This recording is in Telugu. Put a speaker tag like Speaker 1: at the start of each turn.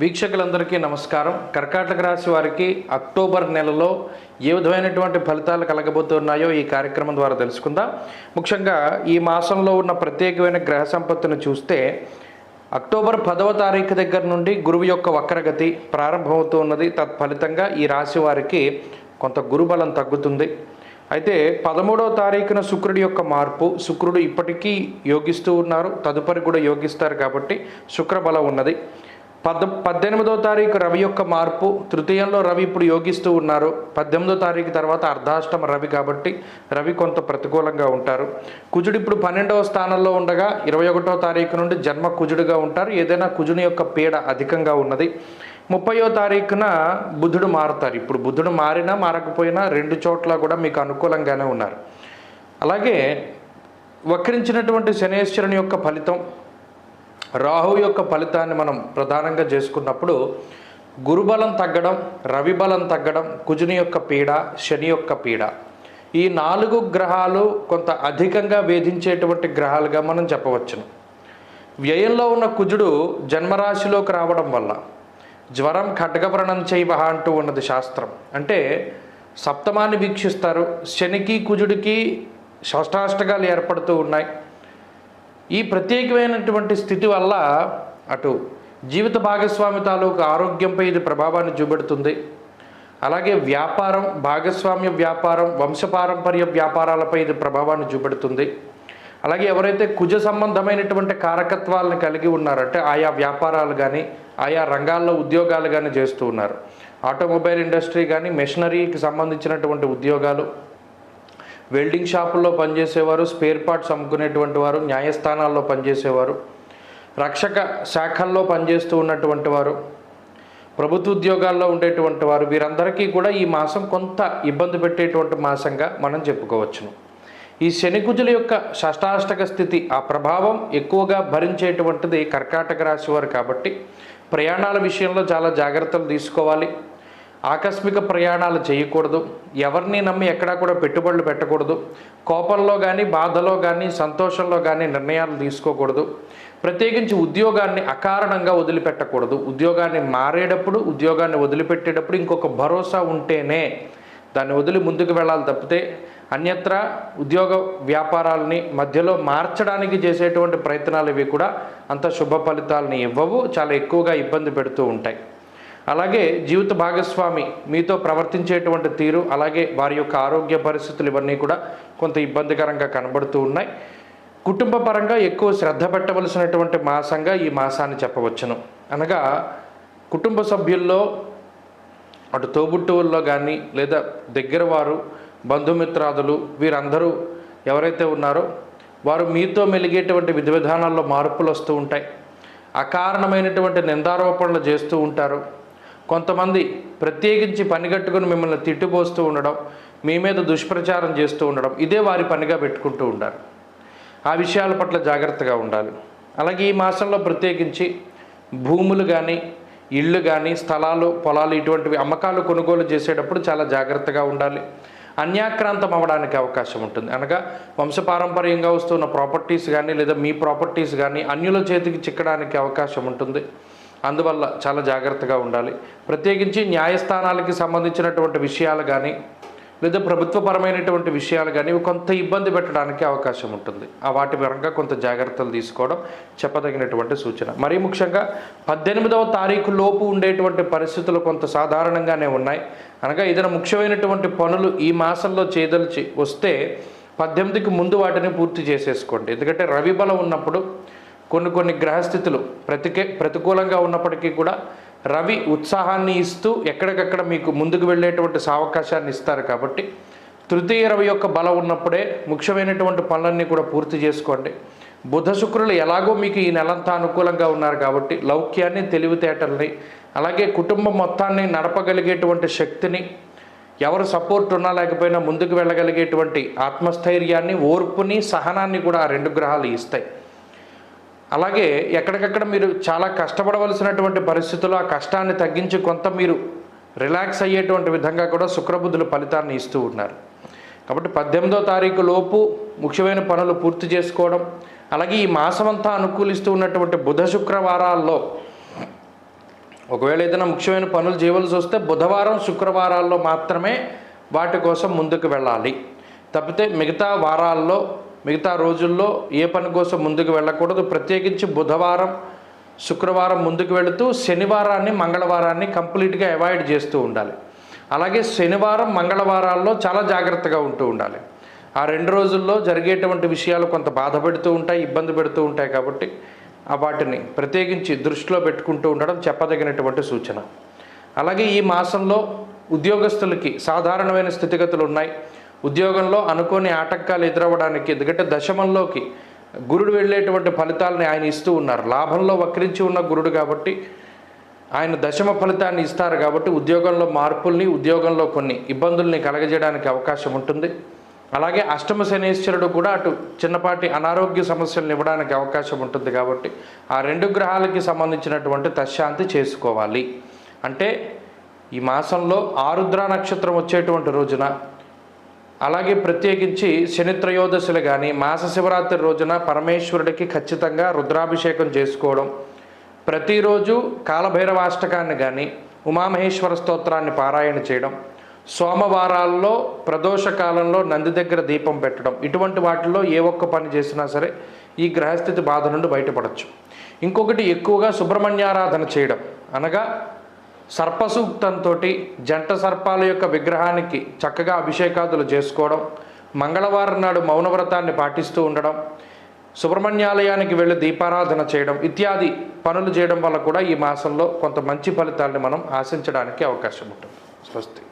Speaker 1: వీక్షకులందరికీ నమస్కారం. కర్కాటక రాశి వారికి అక్టోబర్ నెలలో ఏ విధమైనటువంటి ఫలితాలు కలగబోతున్నాయో ఈ కార్యక్రమం ద్వారా తెలుసుకుందాం. ముఖ్యంగా ఈ మాసంలో ఉన్న ప్రత్యేకమైన గ్రహ సంపత్తిని చూస్తే అక్టోబర్ పదవ తారీఖు దగ్గర నుండి గురువు యొక్క వక్రగతి ప్రారంభమవుతున్నది తత్ఫలితంగా ఈ రాశి వారికి కొంత గురుబలం తగ్గుతుంది. అయితే పదమూడవ తారీఖున శుక్రుడి యొక్క మార్పు శుక్రుడు ఇప్పటికీ యోగిస్తూ ఉన్నారు. తదుపరి కూడా యోగిస్తారు కాబట్టి శుక్రబలం ఉన్నది. పద్ పద్దెనిమిదో తారీఖు రవి యొక్క మార్పు. తృతీయంలో రవి ఇప్పుడు యోగిస్తూ ఉన్నారు. పద్దెనిమిదో తారీఖు తర్వాత అర్ధాష్టమ రవి కాబట్టి రవి కొంత ప్రతికూలంగా ఉంటారు. కుజుడు ఇప్పుడు పన్నెండవ స్థానంలో ఉండగా ఇరవై ఒకటో తారీఖు నుండి జన్మ కుజుడుగా ఉంటారు. ఏదైనా కుజుని యొక్క పీడ అధికంగా ఉన్నది. ముప్పయో తారీఖున బుధుడు మారుతారు. ఇప్పుడు బుధుడు మారినా మారకపోయినా రెండు చోట్ల కూడా మీకు అనుకూలంగానే ఉన్నారు. అలాగే వక్రించినటువంటి శనేశ్వరుని యొక్క ఫలితం రాహు యొక్క ఫలితాన్ని మనం ప్రధానంగా చేసుకున్నప్పుడు గురుబలం తగ్గడం రవిబలం తగ్గడం కుజుని యొక్క పీడ శని యొక్క పీడ. ఈ నాలుగు గ్రహాలు కొంత అధికంగా వేధించేటువంటి గ్రహాలుగా మనం చెప్పవచ్చును. వ్యయంలో ఉన్న కుజుడు జన్మరాశిలోకి రావడం వల్ల జ్వరం ఖడ్గవ్రణం చేయవ అంటూ ఉన్నది శాస్త్రం. అంటే సప్తమాన్ని వీక్షిస్తారు. శనికి కుజుడికి షష్టాష్టకాలు ఏర్పడుతూ ఉన్నాయి. ఈ ప్రత్యేకమైనటువంటి స్థితి వల్ల అటు జీవిత భాగస్వామి తాలూకు ఆరోగ్యంపై ఇది ప్రభావాన్ని చూపెడుతుంది. అలాగే వ్యాపారం భాగస్వామ్య వ్యాపారం వంశపారంపర్య వ్యాపారాలపై ఇది ప్రభావాన్ని చూపెడుతుంది. అలాగే ఎవరైతే కుజ సంబంధమైనటువంటి కారకత్వాలను కలిగి ఉన్నారంటే ఆయా వ్యాపారాలు కానీ ఆయా రంగాల్లో ఉద్యోగాలు కానీ చేస్తూ ఉన్నారు. ఆటోమొబైల్ ఇండస్ట్రీ కానీ మెషినరీకి సంబంధించినటువంటి ఉద్యోగాలు వెల్డింగ్ షాపుల్లో పనిచేసేవారు స్పేర్ పార్ట్స్ అమ్ముకునేటువంటి వారు న్యాయస్థానాల్లో పనిచేసేవారు రక్షక శాఖల్లో పనిచేస్తూ ఉన్నటువంటి వారు ప్రభుత్వ ఉద్యోగాల్లో ఉండేటువంటి వారు వీరందరికీ కూడా ఈ మాసం కొంత ఇబ్బంది పెట్టేటువంటి మాసంగా మనం చెప్పుకోవచ్చును. ఈ శనికుజుల యొక్క షష్టాష్టక స్థితి ఆ ప్రభావం ఎక్కువగా భరించేటువంటిది కర్కాటక రాశి వారు కాబట్టి ప్రయాణాల విషయంలో చాలా జాగ్రత్తలు తీసుకోవాలి. ఆకస్మిక ప్రయాణాలు చేయకూడదు. ఎవరిని నమ్మి ఎక్కడా కూడా పెట్టుబడులు పెట్టకూడదు. కోపంలో కానీ బాధలో కానీ సంతోషంలో కానీ నిర్ణయాలు తీసుకోకూడదు. ప్రత్యేకించి ఉద్యోగాన్ని అకారణంగా వదిలిపెట్టకూడదు. ఉద్యోగాన్ని మారేటప్పుడు ఉద్యోగాన్ని వదిలిపెట్టేటప్పుడు ఇంకొక భరోసా ఉంటేనే దాన్ని వదిలి ముందుకు వెళ్ళాలి తప్పితే అన్యత్ర ఉద్యోగ వ్యాపారాలని మధ్యలో మార్చడానికి చేసేటువంటి ప్రయత్నాలు ఇవి కూడా అంత శుభ ఫలితాలని ఇవ్వవు. చాలా ఎక్కువగా ఇబ్బంది పెడుతూ ఉంటాయి. అలాగే జీవిత భాగస్వామి మీతో ప్రవర్తించేటువంటి తీరు అలాగే వారి యొక్క ఆరోగ్య పరిస్థితులు ఇవన్నీ కూడా కొంత ఇబ్బందికరంగా కనబడుతూ ఉన్నాయి. కుటుంబ పరంగా ఎక్కువ శ్రద్ధ పెట్టవలసినటువంటి మాసంగా ఈ మాసాన్ని చెప్పవచ్చును. అనగా కుటుంబ సభ్యుల్లో అటు తోబుట్టువుల్లో కానీ లేదా దగ్గర వారు బంధుమిత్రాదులు వీరందరూ ఎవరైతే ఉన్నారో వారు మీతో మెలిగేటువంటి విధి విధానాల్లో మార్పులు వస్తూ ఉంటాయి. అకారణమైనటువంటి నిందారోపణలు చేస్తూ ఉంటారు. కొంతమంది ప్రత్యేకించి పనిగట్టుకుని మిమ్మల్ని తిట్టిపోస్తూ ఉండడం మీ మీద దుష్ప్రచారం చేస్తూ ఉండడం ఇదే వారి పనిగా పెట్టుకుంటూ ఉండాలి. ఆ విషయాల పట్ల జాగ్రత్తగా ఉండాలి. అలాగే ఈ మాసంలో ప్రత్యేకించి భూములు కానీ ఇళ్ళు కానీ స్థలాలు పొలాలు ఇటువంటివి అమ్మకాలు కొనుగోలు చేసేటప్పుడు చాలా జాగ్రత్తగా ఉండాలి. అన్యాక్రాంతం అవ్వడానికి అవకాశం ఉంటుంది. అనగా వంశపారంపర్యంగా వస్తున్న ప్రాపర్టీస్ కానీ లేదా మీ ప్రాపర్టీస్ కానీ అన్యుల చేతికి చిక్కడానికి అవకాశం ఉంటుంది. అందువల్ల చాలా జాగ్రత్తగా ఉండాలి. ప్రత్యేకించి న్యాయస్థానాలకి సంబంధించినటువంటి విషయాలు కానీ లేదా ప్రభుత్వపరమైనటువంటి విషయాలు కానీ కొంత ఇబ్బంది పెట్టడానికి అవకాశం ఉంటుంది. ఆ వాటి పరంగా కొంత జాగ్రత్తలు తీసుకోవడం చెప్పదగినటువంటి సూచన. మరీ ముఖ్యంగా పద్దెనిమిదవ తారీఖు లోపు ఉండేటువంటి పరిస్థితులు కొంత సాధారణంగానే ఉన్నాయి. అనగా ఏదైనా ముఖ్యమైనటువంటి పనులు ఈ మాసంలో చేదలిచి వస్తే పద్దెనిమిదికి ముందు వాటిని పూర్తి చేసేసుకోండి. ఎందుకంటే రవి బలం ఉన్నప్పుడు కొన్ని కొన్ని గ్రహస్థితులు ప్రతికే ప్రతికూలంగా ఉన్నప్పటికీ కూడా రవి ఉత్సాహాన్ని ఇస్తూ ఎక్కడికక్కడ మీకు ముందుకు వెళ్ళేటువంటి సావకాశాన్ని ఇస్తారు కాబట్టి తృతీయ రవి యొక్క బలం ఉన్నప్పుడే ముఖ్యమైనటువంటి పనులన్నీ కూడా పూర్తి చేసుకోండి. బుధ శుక్రులు ఎలాగో మీకు ఈ నెలంతా అనుకూలంగా ఉన్నారు కాబట్టి లౌక్యాన్ని తెలివితేటల్ని అలాగే కుటుంబం మొత్తాన్ని నడపగలిగేటువంటి శక్తిని ఎవరు సపోర్ట్ ఉన్నా లేకపోయినా ముందుకు వెళ్ళగలిగేటువంటి ఆత్మస్థైర్యాన్ని ఓర్పుని సహనాన్ని కూడా ఆ రెండు గ్రహాలు ఇస్తాయి. అలాగే ఎక్కడికక్కడ మీరు చాలా కష్టపడవలసినటువంటి పరిస్థితుల్లో ఆ కష్టాన్ని తగ్గించి కొంత మీరు రిలాక్స్ అయ్యేటువంటి విధంగా కూడా శుక్రబుద్ధులు ఫలితాన్ని ఇస్తూ ఉన్నారు. కాబట్టి పద్దెనిమిదో తారీఖు లోపు ముఖ్యమైన పనులు పూర్తి చేసుకోవడం అలాగే ఈ మాసమంతా అనుకూలిస్తూ ఉన్నటువంటి బుధ శుక్రవారాల్లో ఒకవేళ ఏదైనా ముఖ్యమైన పనులు చేయవలసి వస్తే బుధవారం శుక్రవారాల్లో మాత్రమే వాటి కోసం ముందుకు వెళ్ళాలి. తప్పితే మిగతా వారాల్లో మిగతా రోజుల్లో ఏ పని కోసం ముందుకు వెళ్ళకూడదు. ప్రత్యేకించి బుధవారం శుక్రవారం ముందుకు వెళుతూ శనివారాన్ని మంగళవారాన్ని కంప్లీట్గా అవాయిడ్ చేస్తూ ఉండాలి. అలాగే శనివారం మంగళవారాల్లో చాలా జాగ్రత్తగా ఉంటూ ఉండాలి. ఆ రెండు రోజుల్లో జరిగేటువంటి విషయాలు కొంత బాధ పెడుతూ ఉంటాయి ఇబ్బంది పెడుతూ ఉంటాయి కాబట్టి వాటిని ప్రత్యేకించి దృష్టిలో పెట్టుకుంటూ ఉండడం చెప్పదగినటువంటి సూచన. అలాగే ఈ మాసంలో ఉద్యోగస్తులకి సాధారణమైన స్థితిగతులు ఉన్నాయి. ఉద్యోగంలో అనుకోని ఆటంకాలు ఎదురవ్వడానికి ఎందుకంటే దశమంలోకి గురుడు వెళ్ళేటువంటి ఫలితాలని ఆయన ఇస్తూ ఉన్నారు. లాభంలో వక్రించి ఉన్న గురుడు కాబట్టి ఆయన దశమ ఫలితాన్ని ఇస్తారు కాబట్టి ఉద్యోగంలో మార్పుల్ని ఉద్యోగంలో కొన్ని ఇబ్బందుల్ని కలగజేయడానికి అవకాశం ఉంటుంది. అలాగే అష్టమ శనేశ్వరుడు కూడా అటు చిన్నపాటి అనారోగ్య సమస్యలను ఇవ్వడానికి అవకాశం ఉంటుంది కాబట్టి ఆ రెండు గ్రహాలకి సంబంధించినటువంటి తశాంతి చేసుకోవాలి. అంటే ఈ మాసంలో ఆరుద్ర నక్షత్రం వచ్చేటువంటి రోజున అలాగే ప్రత్యేకించి శని త్రయోదశులు కానీ మాస శివరాత్రి రోజున పరమేశ్వరుడికి ఖచ్చితంగా రుద్రాభిషేకం చేసుకోవడం. ప్రతిరోజు కాలభైరవాష్టకాన్ని కానీ ఉమామహేశ్వర స్తోత్రాన్ని పారాయణ చేయడం. సోమవారాల్లో ప్రదోష కాలంలో నంది దగ్గర దీపం పెట్టడం. ఇటువంటి వాటిల్లో ఏ ఒక్క పని చేసినా సరే ఈ గ్రహస్థితి బాధ నుండి బయటపడవచ్చు ఇంకొకటి ఎక్కువగా సుబ్రహ్మణ్యారాధన చేయడం. అనగా సర్పసూక్తంతో జంట సర్పాల యొక్క విగ్రహానికి చక్కగా అభిషేకాదులు చేసుకోవడం మంగళవారం నాడు మౌనవ్రతాన్ని పాటిస్తూ ఉండడం సుబ్రహ్మణ్యాలయానికి వెళ్ళి దీపారాధన చేయడం ఇత్యాది పనులు చేయడం వల్ల కూడా ఈ మాసంలో కొంత మంచి ఫలితాన్ని మనం ఆశించడానికి అవకాశం ఉంటుంది. స్వస్తి.